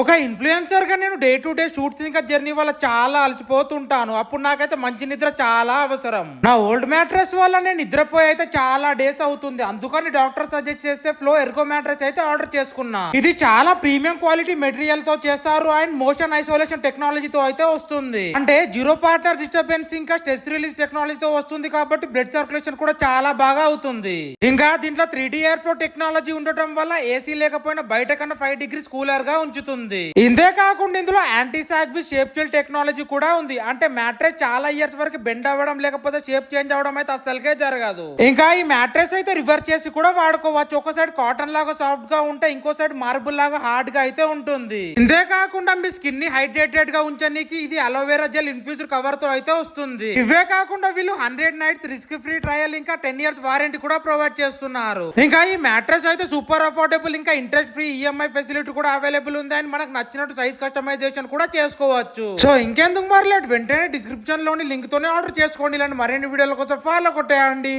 ఒక ఇన్ఫ్లుయెన్సర్గా నేను డే టు డే షూట్స్ ఇంకా జర్నీ వల్ల చాలా అలసిపోతుంటాను. అప్పుడు నాకైతే మంచి నిద్ర చాలా అవసరం. నా ఓల్డ్ మ్యాట్రెస్ వల్ల నేను నిద్రపోయి అయితే చాలా డేస్ అవుతుంది. అందుకని డాక్టర్ సజెస్ట్ చేస్తే ఫ్లో ఎర్గో మ్యాట్రెస్ అయితే ఆర్డర్ చేసుకున్నా. ఇది చాలా ప్రీమియం క్వాలిటీ మెటీరియల్తో చేస్తారు అండ్ మోషన్ ఐసోలేషన్ టెక్నాలజీతో అయితే వస్తుంది. అంటే జీరో పార్ట్నర్ డిస్టర్బెన్స్ ఇంకా స్ట్రెస్ రిలీజ్ టెక్నాలజీతో వస్తుంది కాబట్టి బ్లడ్ సర్క్యులేషన్ కూడా చాలా బాగా అవుతుంది. ఇంకా దీంట్లో three D air flow technology ఉండటం వల్ల ఏసీ లేకపోయినా బయట కన్నా ఫైవ్ డిగ్రీస్ కూలర్గా ఉంచుతుంది. ఇంతే కాకుండా ఇందులో anti sag V shape cell technology కూడా ఉంది. అంటే మ్యాట్రెస్ చాలా ఇయర్స్ వరకు బెండ్ అవ్వడం లేకపోతే షేప్ చేంజ్ అవడం అయితే అసలుకే జరగదు. ఇంకా ఈ మ్యాట్రెస్ అయితే రివర్స్ చేసి కూడా వాడుకోవచ్చు. ఒక సైడ్ కాటన్ లాగా సాఫ్ట్గా ఉంటే ఇంకో సైడ్ మార్బుల్ లాగా హార్డ్గా అయితే ఉంటుంది. ఇంతే కాకుండా మీ స్కిన్ని హైడ్రేటెడ్గా ఉంచడానికి ఇది అలోవెరా జెల్ ఇన్ఫ్యూజర్ కవర్తో అయితే వస్తుంది. ఇవే కాకుండా వీళ్ళు hundred nights risk free trial ఇంకా టెన్ ఇయర్స్ వారంటీ కూడా ప్రొవైడ్ చేస్తున్నారు. ఇంకా ఈ మ్యాట్రెస్ అయితే సూపర్ అఫోర్డబుల్ ఇంకా interest free E M I facility కూడా అవైలబుల్ ఉంది అండ్ మనకు నచ్చినట్టు సైజ్ కస్టమైజేషన్ కూడా చేసుకోవచ్చు. సో ఇంకెందుకు మరి వెంటనే డిస్క్రిప్షన్లోని లింక్ తోనే ఆర్డర్ చేసుకోండి. ఇలాంటి మరిన్ని వీడియోల కోసం ఫాలో కొట్టేయండి.